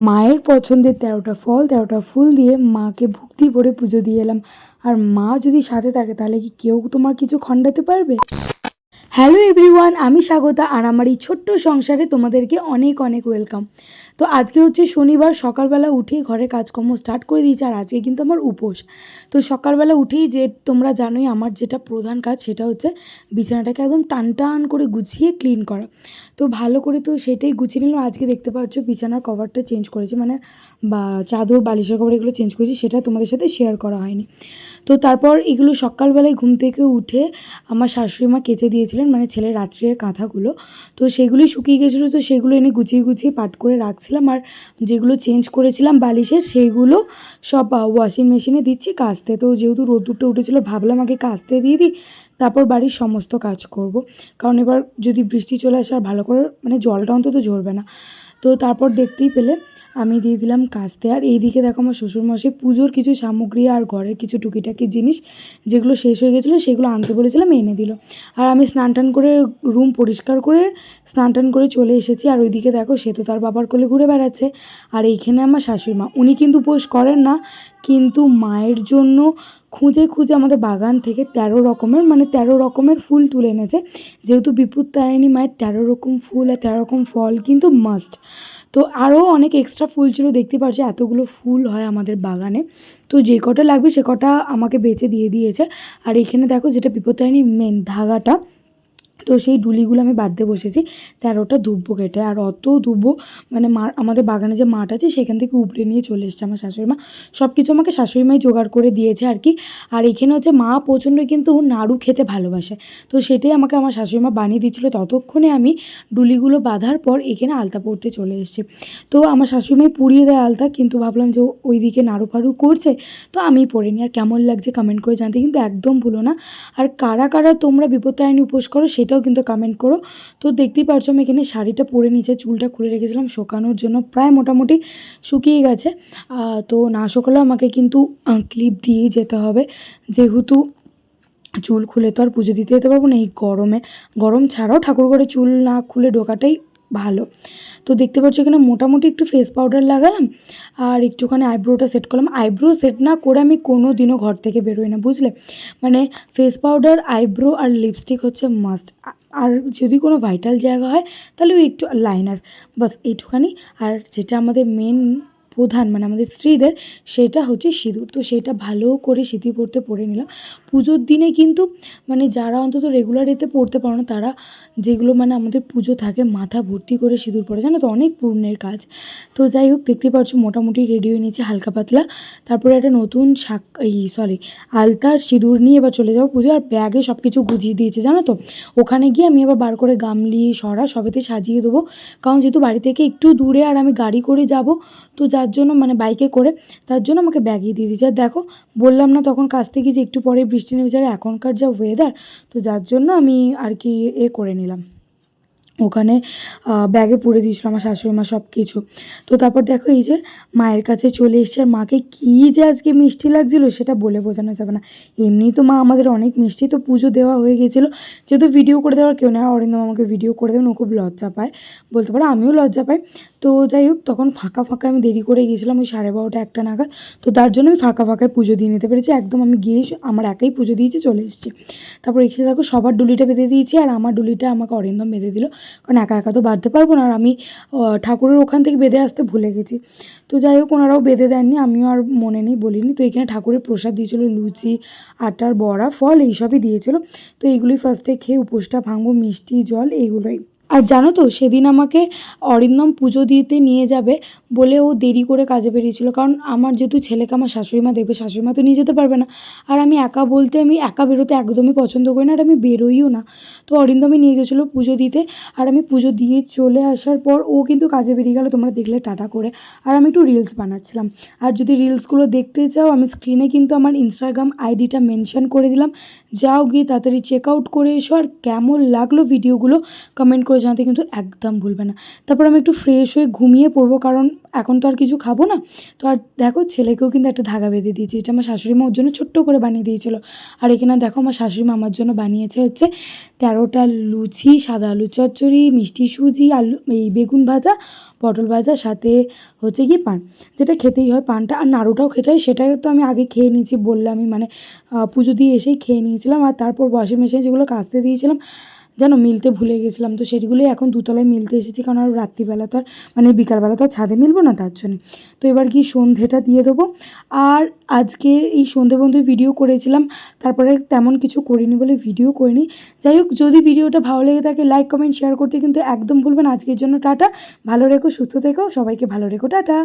মায়ের পছন্দের তেরোটা ফল, তেরোটা ফুল দিয়ে মাকে ভক্তি ভরে পুজো দিয়ে এলাম। আর মা যদি সাথে থাকে, তাহলে কি কেউ তোমার কিছু খণ্ডাতে পারবে? হ্যালো এভরিওয়ান আমি স্বাগতা, আর আমার এই ছোট্ট সংসারে তোমাদেরকে অনেক অনেক ওয়েলকাম তো আজকে হচ্ছে শনিবার, সকালবেলা উঠেই ঘরে কাজকর্ম স্টার্ট করে দিয়েছি আর আজকে কিন্তু আমার উপোস। তো সকালবেলা উঠেই যে তোমরা জানোই আমার যেটা প্রধান কাজ সেটা হচ্ছে বিছানাটাকে একদম টান টান করে গুছিয়ে ক্লিন করা। তো ভালো করে তো সেটাই গুছিয়ে নিলাম। আজকে দেখতে পাচ্ছ বিছানার কভারটা চেঞ্জ করেছি। মানে বা চাদর, বালিশের কভার এগুলো চেঞ্জ করেছি, সেটা তোমাদের সাথে শেয়ার করা হয়নি। তো তারপর এগুলো সকালবেলায় ঘুম থেকে উঠে আমার শাশুড়ি মা কেচে দিয়েছিলেন মানে ছেলের রাত্রের কাঁথাগুলো। তো সেগুলোই শুকিয়ে গেছিল, তো সেগুলো এনে গুছিয়ে গুছিয়ে পাট করে রাখছিলাম আর যেগুলো চেঞ্জ করেছিলাম বালিশের, সেইগুলো সব ওয়াশিং মেশিনে দিচ্ছি কাস্তে। তো যেহেতু রোদ্দুরটা উঠেছিলো, ভাবলাম আগে কাস্তে দিয়ে দিই, তারপর বাড়ির সমস্ত কাজ করব। কারণ এবার যদি বৃষ্টি চলে আসে আর ভালো করে মানে জলটা অন্তত ঝরবে না। তো তারপর দেখতেই পেলে আমি দিয়ে দিলাম কাস্তে। আর এইদিকে দেখো আমার শ্বশুরমশাই পুজোর কিছু সামগ্রী আর ঘরের কিছু টুকিটাকি জিনিস যেগুলো শেষ হয়ে গেছিল, সেগুলো আনতে বলেছিলাম, এনে দিল। আর আমি স্নান টান করে রুম পরিষ্কার করে স্নান টান করে চলে এসেছি। আর ওইদিকে দেখো সে তো তার বাবার কোলে ঘুরে বেড়াচ্ছে। আর এইখানে আমার শাশুড়ি মা উনি কিন্তু উপোস করেন না, কিন্তু মায়ের জন্য খুঁজে খুঁজে আমাদের বাগান থেকে তেরো রকমের মানে তেরো রকমের ফুল তুলে এনেছে। যেহেতু বিপুত তারিণী মায়ের তেরো রকম ফুল আর তেরো রকম ফল কিন্তু মাস্ট তো আরও অনেক এক্সট্রা ফুল ছিল, দেখতে পাচ্ছি এতগুলো ফুল হয় আমাদের বাগানে। তো যে কটা লাগবে সে কটা আমাকে বেছে দিয়ে দিয়েছে। আর এখানে দেখো যেটা বিপত্তারিণী মেন ধাগাটা তো সেই ডুলিগুলো আমি বাঁধতে বসেছি। তেরোটা দুব্বো কেটে। আর অত দুব্বো মানে মা, আমাদের বাগানে যে মাঠ আছে, সেখান থেকে উপড়ে নিয়ে চলে এসছে আমার শাশুড়ি মা সব কিছু আমাকে শাশুড়ি মাই জোগাড় করে দিয়েছে আর কি। আর এখানে হচ্ছে মা প্রচণ্ড কিন্তু নাড়ু খেতে ভালোবাসে। তো সেটাই আমাকে আমার শাশুড়ি মা বানিয়ে দিচ্ছিল ততক্ষণে আমি ডুলিগুলো বাঁধার পর এখানে আলতা পড়তে চলে এসেছি। তো আমার শাশুড়ি মাই পুড়িয়ে দেয় আলতা, কিন্তু ভাবলাম যে ওই দিকে নাড়ু ফাড়ু করছে, তো আমি পড়ে নিই। আর কেমন লাগছে কমেন্ট করে জানতে কিন্তু একদম ভুলো না। আর কারা কারা তোমরা বিপত্তারিণী উপোস করো সেটাও কিন্তু কমেন্ট করো। তো দেখতেই পারছ আমি এখানে শাড়িটা পরে নিচে চুলটা খুলে রেখেছিলাম, শোকানোর জন্য প্রায় মোটামুটি শুকিয়ে গেছে। তো না শোকালেও আমাকে কিন্তু ক্লিপ দিয়েই যেতে হবে। যেহেতু চুল খুলে তো আর পুজো দিতে যেতে পারব না, এই গরমে। গরম ছাড়াও ঠাকুরঘরে চুল না খুলে ঢোকাটাই ভালো। তো দেখতে পাচ্ছ এখানে মোটামুটি একটু ফেস পাউডার লাগালাম আর একটুখানি আইব্রোটা সেট করলাম। আইব্রো সেট না করে আমি কোনো দিনও ঘর থেকে বেরোই না, বুঝলে? মানে ফেস পাউডার আইব্রো আর লিপস্টিক হচ্ছে মাস্ট আর যদি কোনো ভাইটাল জায়গা হয়, তাহলে ওই একটু লাইনার বাস এইটুখানি। আর যেটা আমাদের মেন প্রধান মানে আমাদের স্ত্রীদের, সেটা হচ্ছে সিঁদুর। তো সেটা ভালো করে সিঁথি পড়তে পরে নিলাম। পুজোর দিনে কিন্তু মানে যারা অন্তত রেগুলার এতে পড়তে পারো না, তারা যেগুলো মানে আমাদের পুজো থাকে, মাথা ভর্তি করে সিঁদুর পরে, জানো তো? অনেক পূর্ণের কাজ। তো যাই হোক, দেখতে পাচ্ছ মোটামুটি রেডি হয়ে নিয়েছে হালকা পাতলা। তারপরে একটা নতুন শাক, এই সরি আলতার সিঁদুর নিয়ে এবার চলে যাব পুজো, আর ব্যাগে সব কিছু গুছিয়ে দিয়েছে, জানো তো? ওখানে গিয়ে আমি আবার বার করে গামলি, সরা সবেতে সাজিয়ে দেবো। কারণ যেহেতু বাড়ি থেকে একটু দূরে আর আমি গাড়ি করে যাব, তো যার জন্য মানে বাইকে করে, তার জন্য আমাকে ব্যাগই দিয়ে দিয়েছে। আর দেখো, বললাম না তখন কাছ থেকে যে একটু পরে বৃষ্টি নেমে যায় এখনকার যা ওয়েদার তো যার জন্য আমি আর কি এ করে নিলাম। ওখানে ব্যাগে পুড়ে দিয়েছিল আমার শাশুড়ি মা সব কিছু তো তারপর দেখো এই যে মায়ের কাছে চলে এসছে, আর মাকে কী যে আজকে মিষ্টি লাগছিল সেটা বলে বোঝানো যাবে না। এমনি তো মা আমাদের অনেক মিষ্টি, তো পুজো দেওয়া হয়ে গেছিল। যেহেতু ভিডিও করে দেওয়ার কেউ না অরিন্দম আমাকে ভিডিও করে দেবেন, ও খুব লজ্জা পায়। বলতে পারো আমিও লজ্জা পাই। তো যাই হোক, তখন ফাঁকা ফাঁকা আমি দেরি করে গিয়েছিলাম, ওই সাড়ে বারোটা একটা নাগাদ। তো তার জন্য আমি ফাঁকা ফাঁকায় পুজো দিয়ে নিতে পেরেছি। একদম আমি গিয়ে আমার একাই পুজো দিয়েছি, চলে এসেছি। তারপর এসে দেখো, সবার ডুলিটা বেঁধে দিয়েছি, আর আমার ডুলিটা আমাকে অরিন্দম বেঁধে দিল। কারণ একা একা তো বাঁধতে পারব না, আর আমি ঠাকুরের ওখান থেকে বেঁধে আসতে ভুলে গেছি। তো যাই হোক, ওনারাও বেঁধে দেননি, আমিও আর মনে নেই, বলিনি। তো এখানে ঠাকুরের প্রসাদ দিয়েছিলো লুচি, আটার বড়া, ফল, এইসবই দিয়েছিলো। তো এইগুলোই ফার্স্টে খেয়ে উপোসটা ভাঙবো, মিষ্টি, জল এইগুলোই আর জানো তো, সেদিন আমাকে অরিন্দম পুজো দিতে নিয়ে যাবে বলে ও দেরি করে কাজে বেরিয়েছিল। কারণ আমার যেহেতু ছেলেকে আমার শাশুড়ি মা দেখবে শাশুড়ি মা তো নিয়ে যেতে পারবে না। আর আমি একা বলতে আমি একা বেরোতে একদমই পছন্দ করি না আর আমি বেরোইও না। তো অরিন্দমই নিয়ে গেছিল পুজো দিতে। আর আমি পুজো দিয়ে চলে আসার পর ও কিন্তু কাজে বেরিয়ে গেলো, তোমরা দেখলে টাটা করে। আর আমি একটু রিলস বানাচ্ছিলাম। আর যদি রিলসগুলো দেখতে চাও, আমি স্ক্রিনে কিন্তু আমার ইনস্টাগ্রাম আইডিটা মেনশন করে দিলাম। যাও গিয়ে তাড়াতাড়ি চেক আউট করে এসো। আর কেমন লাগল ভিডিওগুলো কমেন্ট করে করে জানাতে কিন্তু একদম ভুলবে না। তারপর আমি একটু ফ্রেশ হয়ে ঘুমিয়ে পড়ব, কারণ এখন তো আর কিছু খাব না। তো আর দেখো, ছেলেকেও কিন্তু একটা ধাগা বেঁধে দিয়েছি, এটা আমার শাশুড়ি মা ওর জন্য ছোট্ট করে বানিয়ে দিয়েছিল। আর এখানে দেখো, আমার শাশুড়ি মা আমার জন্য বানিয়েছে হচ্ছে তেরোটা লুচি, সাদা আলু চচ্চড়ি, মিষ্টি সুজি, আলু, এই বেগুন ভাজা, পটল ভাজা, সাথে হচ্ছে কি পান। যেটা খেতেই হয় পানটা, আর নাড়ুটাও খেতে হয় সেটাই তো আমি আগে খেয়ে নিয়েছি বললামই মানে পুজো দিয়ে এসেই খেয়ে নিয়েছিলাম। আর তারপর ওয়াশিং মেশিনে যেগুলো কাচতে দিয়েছিলাম জানো মিলতে ভুলে গেছিলাম। তো সেগুলোই এখন দুতলায় মিলতে এসেছি, কারণ আর রাত্রিবেলা তো আর মানে বিকালবেলা তো আর ছাদে মিলবো না, তার জন্য। তো এবার কি সন্ধেটা দিয়ে দেবো। আর আজকে এই সন্ধে বন্ধু ভিডিও করেছিলাম, তারপরে তেমন কিছু করিনি বলে ভিডিও করিনি। যাই হোক, যদি ভিডিওটা ভালো লেগে থাকে লাইক কমেন্ট শেয়ার করতে কিন্তু একদম ভুলবেন আজকের জন্য টাটা, ভালো রেখো, সুস্থ থেকো, সবাইকে ভালো রেখো, টাটা।